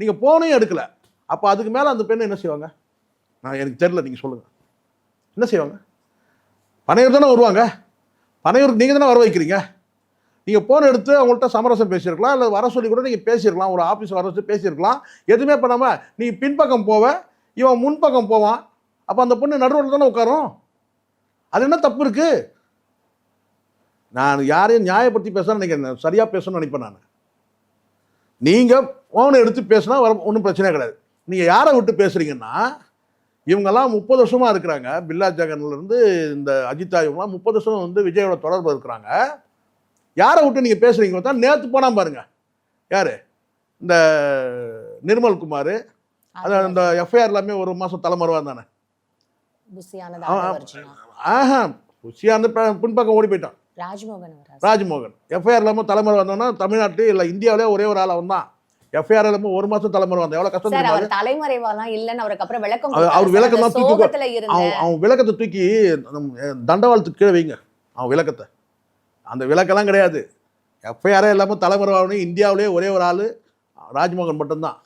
நீங்கள் போனே எடுக்கல. அப்போ அதுக்கு மேலே அந்த பெண்ணை என்ன செய்வாங்க? நான் எனக்கு தெரியல நீங்கள் சொல்லுங்கள் என்ன செய்வாங்க? பனையூர் தானே வருவாங்க? பனையூருக்கு நீங்கள் தானே வர வைக்கிறீங்க? நீங்கள் ஃபோன் எடுத்து அவங்கள்ட்ட சமரசம் பேசியிருக்கலாம் இல்லை வர சொல்லி கூட நீங்கள் பேசியிருக்கலாம் ஒரு ஆஃபீஸ் வர வச்சு பேசியிருக்கலாம். எதுவுமே பண்ணாமல் நீ பின்பக்கம் போவ இவன் முன்பக்கம் போவான். அப்போ அந்த பொண்ணு நடுவில் தானே உட்காரும்? அது என்ன தப்பு இருக்குது நான் யாரையும் நியாயப்படுத்தி பேச நினைக்கிறேன். சரியாக பேசணும்னு நினைப்பேன் நான். நீங்கள் ஃபோனை எடுத்து பேசினா வர ஒன்றும் பிரச்சனை கிடையாது. நீங்கள் யாரை விட்டு பேசுகிறீங்கன்னா இவங்கெல்லாம் முப்பது வருஷமாக இருக்கிறாங்க. பில்லா ஜெகன்லேருந்து இந்த அஜிதா இவங்கெல்லாம் முப்பது வருஷம் வந்து விஜயோட தொடர்பு இருக்கிறாங்க. யாரை விட்டு நீங்கள் பேசுகிறீங்க தான் நேற்று போனால் பாருங்க. யார்? இந்த நிர்மல் குமார். அது அந்த எஃப்ஐஆர் எல்லாமே ஒரு மாதம் தலைமறைவாக தானே. ஆஹா. உச்சியாந்து பின்பக்கம் ஓடி போயிட்டான். ராஜ்மோகன்? ராஜ்மோகன். எஃப்ஐஆர் இல்லாமல் தலைமுறை வந்தோன்னா தமிழ்நாட்டு இல்லை இந்தியாவிலே ஒரே ஒரு ஆள் அவன் தான் எஃப்ஐஆர் இல்லாமல் ஒரு மாதம் தலைமுறை வந்தான் எவ்வளோ கஷ்டம் சார் அவர் தலைமறைவாலாம் இல்லன்னு அவருக்கு அப்புறம் விளக்கம் அவர்- விளக்கம். தான் தூக்கி அவன் விளக்கத்தை தூக்கி தண்டவாளத்துக்கு கீழே வைங்க. அவன் விளக்கத்தை. அந்த விளக்கெல்லாம் கிடையாது. எஃப்ஐஆரே இல்லாமல் தலைமுறை ஆகணும். இந்தியாவிலே ஒரே ஒரு ஆள் ராஜ்மோகன் மட்டும்தான்.